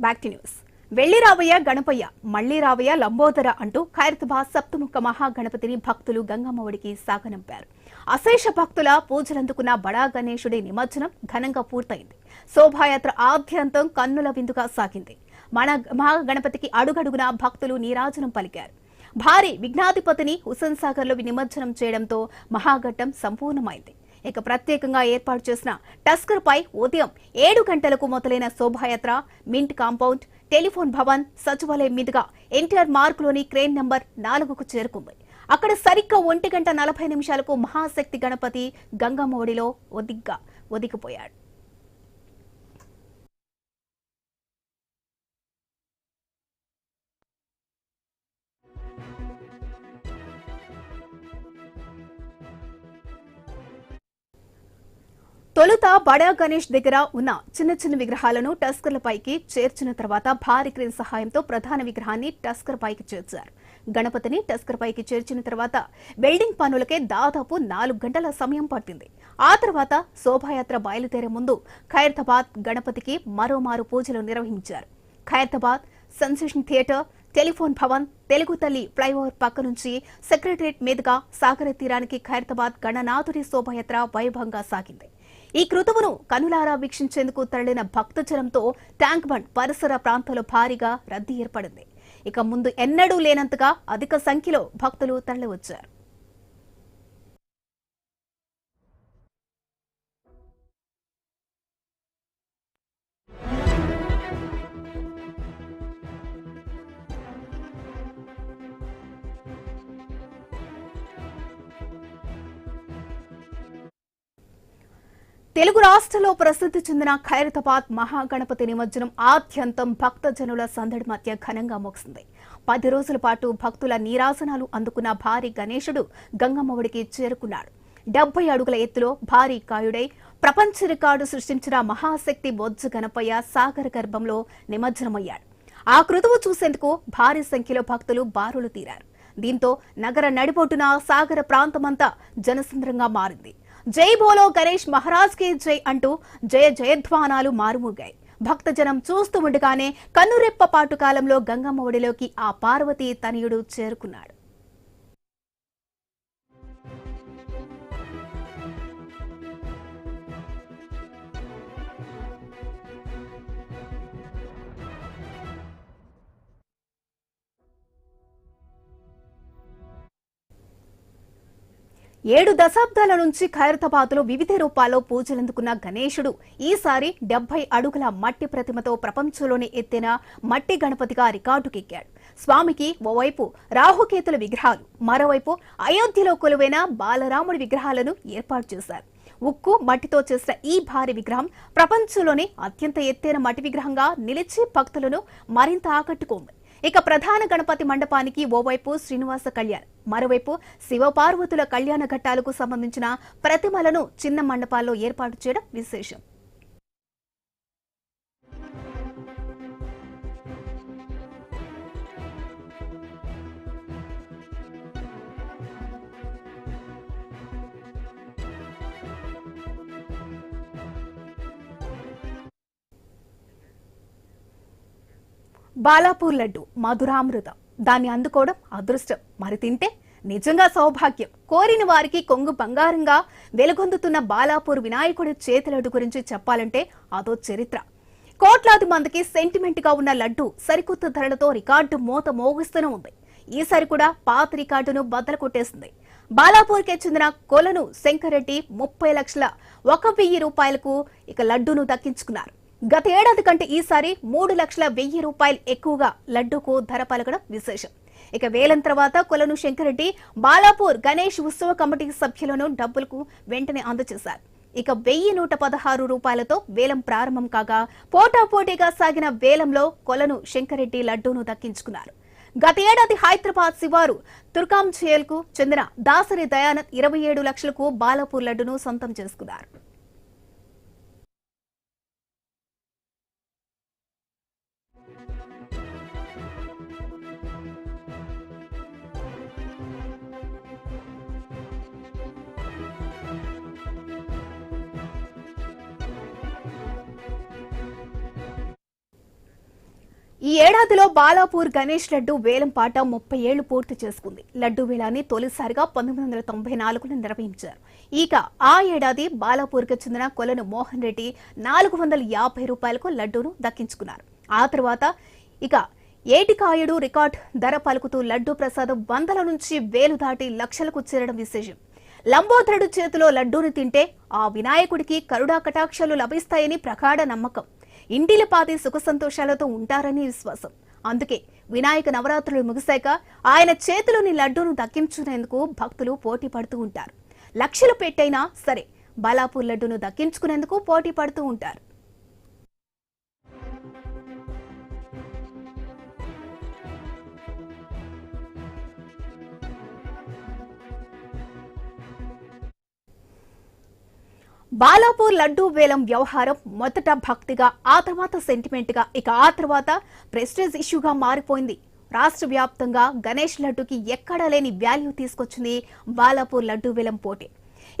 Back to news వెళ్ళి రావయ్య గణపయ్య. మళ్ళీ రావయ్య లంబోదర అంటూ ఖైరతాబాద్ సప్తముఖ మహాగణపతిని భక్తులు గంగమ్మఒడికి సాగనంపారు. అశేష భక్తుల పూజలందుకున్న బడా గణేశుడి నిమజ్జనం ఘనంగా పూర్తయింది. శోభాయాత్ర ఆద్యంతం కన్నుల విందుగా సాగింది. మన మహాగణపతికి అడుగడుగునా భక్తులు నీరాజనం పలికారు. భారీ విఘ్నాధిపతిని హుస్సేన్ సాగర్లో నిమజ్జనం చేయడంతో మహాఘట్టం సంపూర్ణమైంది. ఇక ప్రత్యేకంగా ఏర్పాటు చేసిన టస్కర్ పై ఉదయం ఏడు గంటలకు మొదలైన శోభాయాత్ర మింట్ కాంపౌండ్ టెలిఫోన్ భవన్ సచివాలయం మీదుగా ఎన్టీఆర్ మార్కులోని క్రేన్ నంబర్ నాలుగుకు చేరుకుంది. అక్కడ సరిగ్గా ఒంటి గంట నలభై నిమిషాలకు మహాశక్తి గణపతి గంగమ్మఒడిలో ఒదిగ్గా ఒదిగిపోయాడు తొలుత బడా గణేష్ దగ్గర ఉన్న చిన్న చిన్న విగ్రహాలను టస్కర్ల పైకి చేర్చిన తర్వాత భారీ క్రేన్ సహాయంతో ప్రధాన విగ్రహాన్ని టస్కర్ పైకి చేర్చారు. గణపతిని టస్కర్ పైకి చేర్చిన తర్వాత వెల్డింగ్ పనులకే దాదాపు నాలుగు గంటల సమయం పట్టింది. ఆ తర్వాత శోభాయాత్ర బయలుదేరే ముందు ఖైరతాబాద్ గణపతికి మరోమారు పూజలు నిర్వహించారు. Khairatabad sensation theatre telephone Bhavan Telugu Thalli flyover పక్క నుంచి సెక్రటరియట్ మీదుగా సాగర తీరానికి ఖైరతాబాద్ గణనాథుడి శోభాయాత్ర వైభవంగా సాగింది. ఈ కృతువును కనులారా వీక్షించేందుకు తరలిన భక్తజనంతో ట్యాంక్ బండ్ పరిసర ప్రాంతాల్లో భారీగా రద్దీ ఏర్పడింది. ఇక ముందు ఎన్నడూ లేనంతగా అధిక సంఖ్యలో భక్తులు తరలివచ్చారు. తెలుగు రాష్ట్రంలో ప్రసిద్ధి చెందిన ఖైరతాబాద్ మహాగణపతి నిమజ్జనం ఆద్యంతం భక్తజనుల సందడి మధ్య ఘనంగా ముగిసింది. పది రోజుల పాటు భక్తుల నీరాసనాలు అందుకున్న భారీ గణేశుడు గంగమ్మవుడికి చేరుకున్నాడు. డెబ్బై అడుగుల ఎత్తులో భారీ కాయుడై ప్రపంచ రికార్డు సృష్టించిన మహాశక్తి బొజ్జు గణపయ్య సాగర గర్భంలో నిమజ్జనమయ్యాడు. ఆ కృతువు చూసేందుకు భారీ సంఖ్యలో భక్తులు బారులు తీరారు. దీంతో నగర నడిబొట్టున సాగర ప్రాంతమంతా జనసంద్రంగా మారింది. జై బోలో గణేష్ మహారాజ్కి జై అంటూ జయ జయధ్వానాలు మారుమూగాయి. భక్తజనం చూస్తూ ఉండగానే కన్నురెప్ప పాటు కాలంలో గంగమ్మ ఒడిలోకి ఆ పార్వతీ తనయుడు చేరుకున్నాడు. ఏడు దశాబ్దాల నుంచి ఖైరతాబాద్లో వివిధ రూపాల్లో పూజలందుకున్న గణేశుడు. ఈసారి డెబ్బై అడుగుల మట్టి ప్రతిమతో ప్రపంచంలోనే ఎత్తైన మట్టి గణపతిగా రికార్డుకెక్కాడు. స్వామికి ఓవైపు రాహుకేతుల విగ్రహాలు మరోవైపు అయోధ్యలో కొలువైన బాలరాముడి విగ్రహాలను ఏర్పాటు చేశారు. ఉక్కు మట్టితో చేసిన ఈ భారీ విగ్రహం ప్రపంచంలోనే అత్యంత ఎత్తైన మట్టి విగ్రహంగా నిలిచి భక్తులను మరింత ఆకట్టుకుంది. ఇక ప్రధాన గణపతి మండపానికి ఓవైపు శ్రీనివాస కళ్యాణ్ మరోవైపు శివపార్వతుల కళ్యాణ ఘట్టాలకు సంబంధించిన ప్రతిమలను చిన్న మండపాల్లో ఏర్పాటు చేయడం విశేషం. బాలాపూర్ లడ్డు మధురామృతం. దాన్ని అందుకోవడం అదృష్టం. మరి తింటే నిజంగా సౌభాగ్యం. కోరిన వారికి కొంగు బంగారంగా వెలుగొందుతున్న బాలాపూర్ వినాయకుడి చేతి లడ్డు గురించి చెప్పాలంటే అదో చరిత్ర. కోట్లాది మందికి సెంటిమెంట్గా ఉన్న లడ్డు సరికొత్త ధరలతో రికార్డు మోత మోగిస్తూనే ఉంది. ఈసారి కూడా పాత రికార్డును బద్దలు కొట్టేసింది. బాలాపూర్కే చెందిన కొలను శంకరెడ్డి ముప్పై లక్షల ఒక వెయ్యి రూపాయలకు ఇక లడ్డూను దక్కించుకున్నారు. గత ఏడాది కంటే ఈసారి మూడు లక్షల వెయ్యి రూపాయలు ఎక్కువగా లడ్డూకు ధర పలకడం విశేషం. ఇక వేలం తర్వాత కొలను శంకరెడ్డి బాలాపూర్ గణేష్ ఉత్సవ కమిటీ సభ్యులను డబ్బులకు వెంటనే అందజేశారు. ఇక వెయ్యి నూట పదహారు రూపాయలతో వేలం ప్రారంభం కాగా పోటాపోటీగా సాగిన వేలంలో కొలను శంకరెడ్డి లడ్డూను దక్కించుకున్నారు. గత ఏడాది హైదరాబాద్ శివారు తుర్కాం కు చెందిన దాసరి దయానంద్ ఇరవై ఏడు లక్షలకు బాలాపూర్ లడ్డును సొంతం చేసుకున్నారు. ఈ ఏడాదిలో బాలాపూర్ గణేష్ లడ్డు వేలం పాట ముప్పై ఏళ్ళు పూర్తి చేసుకుంది. లడ్డు వేలాన్ని తొలిసారిగా పంతొమ్మిది వందల తొంభై నాలుగులో నిర్వహించారు. ఇక ఆ ఏడాది బాలాపూర్కి చెందిన కొలను మోహన్ రెడ్డి నాలుగు వందల యాభై రూపాయలకు లడ్డూను దక్కించుకున్నారు. ఆ తర్వాత ఇక ఏటికాయుడు రికార్డ్ ధర పలుకుతూ లడ్డూ ప్రసాదం వందల నుంచి వేలు దాటి లక్షలకు చేరడం విశేషం. లంబోదరుడు చేతిలో లడ్డూని తింటే ఆ వినాయకుడికి కరుడా కటాక్షాలు లభిస్తాయని ప్రగాఢ నమ్మకం. ఇంటిలిపాది సుఖ సంతోషాలతో ఉంటారని విశ్వాసం. అందుకే వినాయక నవరాత్రులు ముగిశాక ఆయన చేతిలోని లడ్డూను దక్కించుకునేందుకు భక్తులు పోటీ పడుతూ ఉంటారు. లక్షలు పెట్టైనా సరే బాలాపూర్ లడ్డూను దక్కించుకునేందుకు పోటీ పడుతూ ఉంటారు. బాలాపూర్ లడ్డూ వేలం వ్యవహారం మొదట భక్తిగా ఆ తర్వాత సెంటిమెంట్గా ఇక ఆ తర్వాత ప్రెస్టేజ్ ఇష్యూగా మారిపోయింది. రాష్ట్ర వ్యాప్తంగా గణేష్ లడ్డూకి ఎక్కడా లేని వాల్యూ తీసుకొచ్చింది బాలాపూర్ లడ్డూ వేలం పోటీ.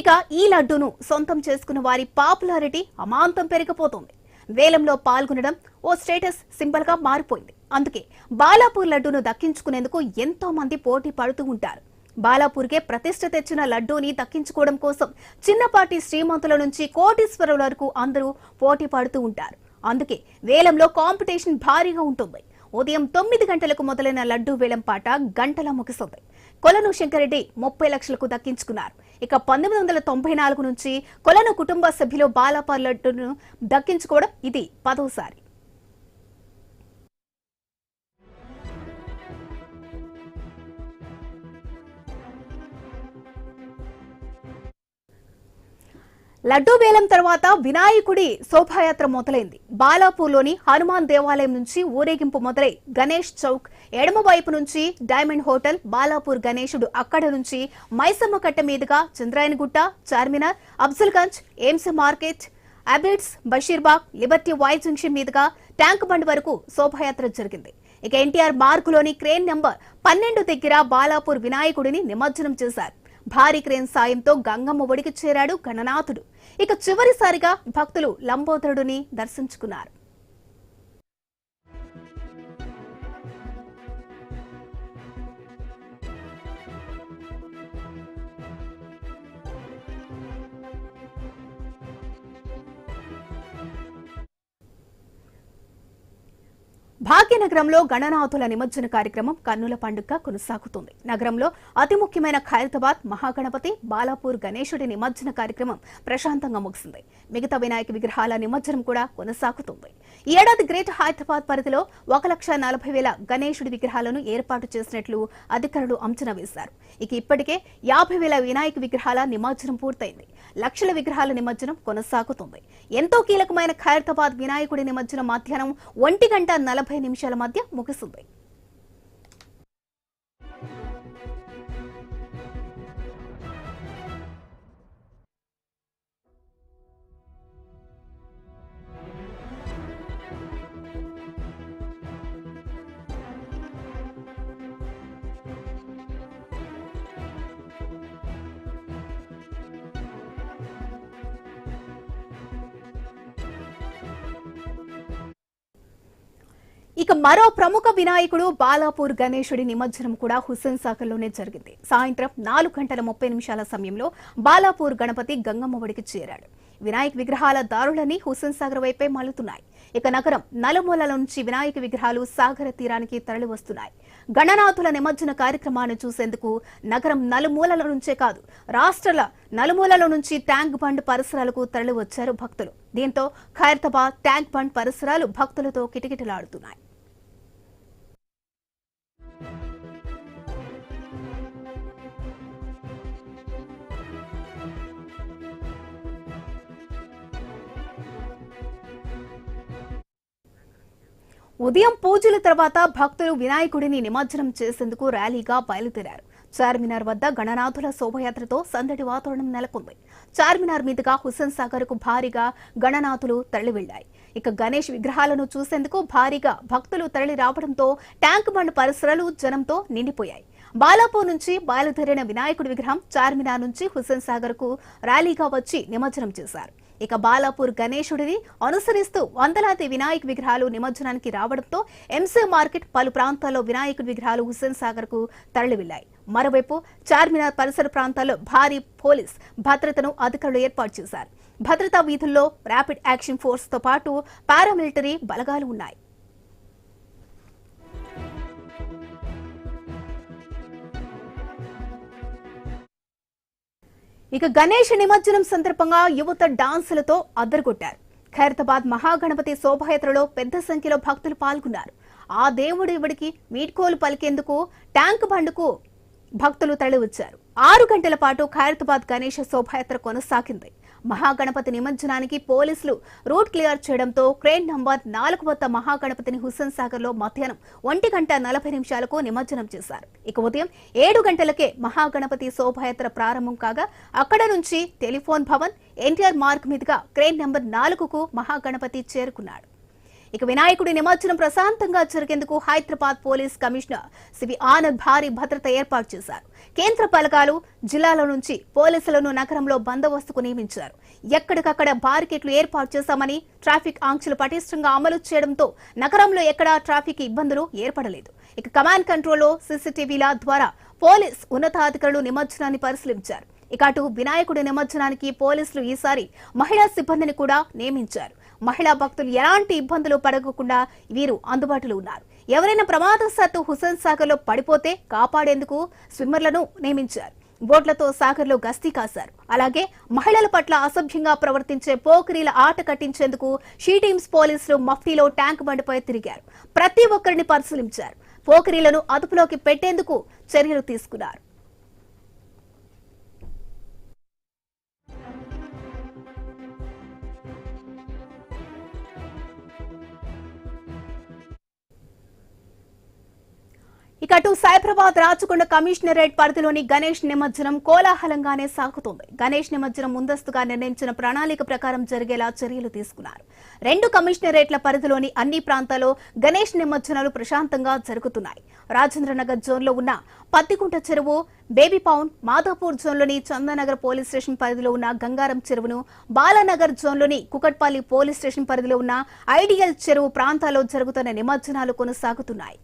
ఇక ఈ లడ్డూను సొంతం చేసుకున్న వారి పాపులారిటీ అమాంతం పెరిగిపోతుంది. వేలంలో పాల్గొనడం ఓ స్టేటస్ సింబల్గా మారిపోయింది. అందుకే బాలాపూర్ లడ్డూను దక్కించుకునేందుకు ఎంతో మంది పోటీ పడుతూ ఉంటారు. బాలాపూర్కే ప్రతిష్ట తెచ్చిన లడ్డూని దక్కించుకోవడం కోసం చిన్నపాటి శ్రీమంతుల నుంచి కోటీశ్వరుల వరకు అందరూ పోటీ పడుతూ ఉంటారు. అందుకే వేలంలో కాంపిటీషన్ భారీగా ఉంటుంది. ఉదయం తొమ్మిది గంటలకు మొదలైన లడ్డూ వేలం పాట గంటల ముగిస్తుంది. కొలను శంకరెడ్డి ముప్పై లక్షలకు దక్కించుకున్నారు. ఇక పంతొమ్మిది వందల తొంభై నాలుగు నుంచి కొలను కుటుంబ సభ్యులు బాలాపూర్ లడ్డూను దక్కించుకోవడం ఇది పదోసారి. లడ్డూ బేలం తర్వాత వినాయకుడి శోభాయాత్ర మొదలైంది. బాలాపూర్లోని హనుమాన్ దేవాలయం నుంచి ఊరేగింపు మొదలై గణేష్ చౌక్ ఎడమ వైపు నుంచి డైమండ్ హోటల్ బాలాపూర్ గణేశుడు అక్కడ నుంచి మైసమ్మ కట్ట మీదుగా Chandrayangutta Charminar Afzalgunj AIIMS market Abids Basheerbagh liberty Y junction మీదుగా ట్యాంక్ బండ్ వరకు శోభాయాత్ర జరిగింది. ఇక ఎన్టీఆర్ మార్గులోని క్రేన్ నెంబర్ పన్నెండు దగ్గర బాలాపూర్ వినాయకుడిని నిమజ్జనం చేశారు. భారీ క్రేన్ సాయంతో గంగమ్మ ఒడికి చేరాడు గణనాథుడు. ఇక చివరిసారిగా భక్తులు లంబోదరుడిని దర్శించుకున్నారు. భాగ్యనగరంలో గణనాథుల నిమజ్జన కార్యక్రమం కన్నుల పండుగ కొనసాగుతుంది. నగరంలో అతి ముఖ్యమైన ఖైరతాబాద్ మహాగణపతి బాలాపూర్ గణేశుడి నిమజ్జన కార్యక్రమం ప్రశాంతంగా ముగిసింది. మిగతా వినాయక విగ్రహాల నిమజ్జనం కూడా కొనసాగుతుంది. ఈ ఏడాది గ్రేట్ హైదరాబాద్ పరిధిలో ఒక లక్ష నలభై వేల గణేశుడి విగ్రహాలను ఏర్పాటు చేసినట్లు అధికారులు అంచనా వేశారు. ఇక ఇప్పటికే యాభై వేల వినాయక విగ్రహాల నిమజ్జనం పూర్తయింది. లక్షల విగ్రహాల నిమజ్జనం కొనసాగుతుంది. ఎంతో కీలకమైన ఖైరతాబాద్ వినాయకుడి నిమజ్జనం మధ్యాహ్నం ఒంటి గంట నలభై నిమిషాల మధ్య ముగిసింది ఇక మరో ప్రముఖ వినాయకుడు బాలాపూర్ గణేశుడి నిమజ్జనం కూడా హుస్సేన్ సాగర్లోనే జరిగింది. సాయంత్రం నాలుగు గంటల ముప్పై నిమిషాల సమయంలో బాలాపూర్ గణపతి గంగమ్మ ఒడికి చేరాడు. వినాయక విగ్రహాల దారులని హుస్సేన్ సాగర్ వైపే మలుతున్నాయి. ఇక నగరం నలుమూలల నుంచి వినాయక విగ్రహాలు సాగర తీరానికి తరలి వస్తున్నాయి. గణనాథుల నిమజ్జన కార్యక్రమాన్ని చూసేందుకు నగరం నలుమూలల నుంచే కాదు రాష్ట్రాల నలుమూలల నుంచి ట్యాంక్ బండ్ పరిసరాలకు తరలి వచ్చారు భక్తులు. దీంతో ఖైరతాబాద్ ట్యాంక్ బండ్ పరిసరాలు భక్తులతో కిటకిటలాడుతున్నాయి. ఉదయం పూజల తర్వాత భక్తులు వినాయకుడిని నిమజ్జనం చేసేందుకు ర్యాలీగా బయలుదేరారు. చార్మినార్ వద్ద గణనాథుల శోభయాత్రతో సందడి వాతావరణం నెలకొంది. చార్మినార్ మీదుగా హుస్సేన్ సాగర్కు భారీగా గణనాథులు తరలి వెళ్ళాయి ఇక గణేష్ విగ్రహాలను చూసేందుకు భారీగా భక్తులు తరలి రావడంతో ట్యాంక్ బండ్ పరిసరాలు జనంతో నిండిపోయాయి. బాలాపూర్ నుంచి బయలుదేరిన వినాయకుడి విగ్రహం చార్మినార్ నుంచి హుస్సేన్ సాగర్కు ర్యాలీగా వచ్చి నిమజ్జనం చేశారు. ఇక బాలాపూర్ గణేశుడిని అనుసరిస్తూ వందలాది వినాయక విగ్రహాలు నిమజ్జనానికి రావడంతో ఎంసీ మార్కెట్ పలు ప్రాంతాల్లో వినాయకుడి విగ్రహాలు హుస్సేన్ సాగర్కు తరలివెళ్ళాయి మరోవైపు చార్మినార్ పరిసర ప్రాంతాల్లో భారీ పోలీస్ భద్రతను అధికారులు ఏర్పాటు చేశారు. భద్రతా వీధుల్లో ర్యాపిడ్ యాక్షన్ ఫోర్స్తో పాటు పారామిలిటరీ బలగాలు ఉన్నాయి. ఇక గణేష్ నిమజ్జనం సందర్భంగా యువత డాన్సులతో అద్దరుకొట్టారు ఖైరతాబాద్ మహాగణపతి శోభాయాత్రలో పెద్ద సంఖ్యలో భక్తులు పాల్గొన్నారు. ఆ దేవుడు ఇవిడికి మీడ్కోలు పలికేందుకు ట్యాంక్ బండుకు భక్తులు తరలివచ్చారు. ఆరు గంటల పాటు ఖైరతాబాద్ గణేష శోభాయాత్ర కొనసాగింది. మహాగణపతి నిమజ్జనానికి పోలీసులు రూట్ క్లియర్ చేయడంతో క్రేన్ నంబర్ నాలుగు వద్ద మహాగణపతిని హుస్సేన్ సాగర్లో మధ్యాహ్నం ఒంటి గంట నలభై నిమిషాలకు నిమజ్జనం చేశారు. ఇక ఉదయం ఏడు గంటలకే మహాగణపతి శోభాయాత్ర ప్రారంభం కాగా అక్కడ నుంచి టెలిఫోన్ భవన్ ఎన్టీఆర్ మార్గ్ మీదుగా క్రేన్ నంబర్ నాలుగుకు మహాగణపతి చేరుకున్నాడు. ఇక వినాయకుడి నిమజ్జనం ప్రశాంతంగా జరిగేందుకు Hyderabad police commissioner CV Anand భారీ భద్రత ఏర్పాటు చేశారు. కేంద్ర పలకాలు జిల్లాల నుంచి పోలీసులను నగరంలో బందోబస్తుకు నియమించారు. ఎక్కడికక్కడ బారికెట్లు ఏర్పాటు చేశామని ట్రాఫిక్ ఆంక్షలు పటిష్టంగా అమలు చేయడంతో నగరంలో ఎక్కడా ట్రాఫిక్ ఇబ్బందులు ఏర్పడలేదు. ఇక కమాండ్ కంట్రోల్లో సీసీటీవీల ద్వారా పోలీస్ ఉన్నతాధికారులు నిమజ్జనాన్ని పరిశీలించారు. ఇక అటు వినాయకుడి నిమజ్జనానికి పోలీసులు ఈసారి మహిళా సిబ్బందిని కూడా నియమించారు. మహిళా భక్తులు ఎలాంటి ఇబ్బందులు పడకుండా వీరు అందుబాటులో ఉన్నారు. ఎవరైనా ప్రమాదశాత్తు హుసేన్ సాగర్లో పడిపోతే కాపాడేందుకు స్విమ్మర్లను నియమించారు. బోట్లతో సాగర్లో గస్తీ కాశారు. అలాగే మహిళల పట్ల అసభ్యంగా ప్రవర్తించే పోకిరీల ఆట కట్టించేందుకు షీ టీమ్స్ పోలీసులు మఫ్టీలో ట్యాంక్ బండిపై తిరిగారు. ప్రతి ఒక్కరిని పరిశీలించారు. పోకిరీలను అదుపులోకి పెట్టేందుకు చర్యలు తీసుకున్నారు. ఇక అటు సైబరాబాద్ రాచకొండ కమిషనరేట్ పరిధిలోని గణేష్ నిమజ్జనం కోలాహలంగానే సాగుతోంది. గణేష్ నిమజ్జనం ముందస్తుగా నిర్ణయించిన ప్రణాళిక ప్రకారం జరిగేలా చర్యలు తీసుకున్నారు. రెండు కమిషనరేట్ల పరిధిలోని అన్ని ప్రాంతాల్లో గణేష్ నిమజ్జనాలు ప్రశాంతంగా జరుగుతున్నాయి. రాజేంద్రనగర్ జోన్లో ఉన్న పత్తికుంట చెరువు బేబీ పౌన్ మాధాపూర్ జోన్లోని చందానగర్ పోలీస్ స్టేషన్ పరిధిలో ఉన్న గంగారం చెరువును బాలానగర్ జోన్లోని కుకట్పల్లి పోలీస్ స్టేషన్ పరిధిలో ఉన్న ఐడియల్ చెరువు ప్రాంతాల్లో జరుగుతున్న నిమజ్జనాలు కొనసాగుతున్నాయి.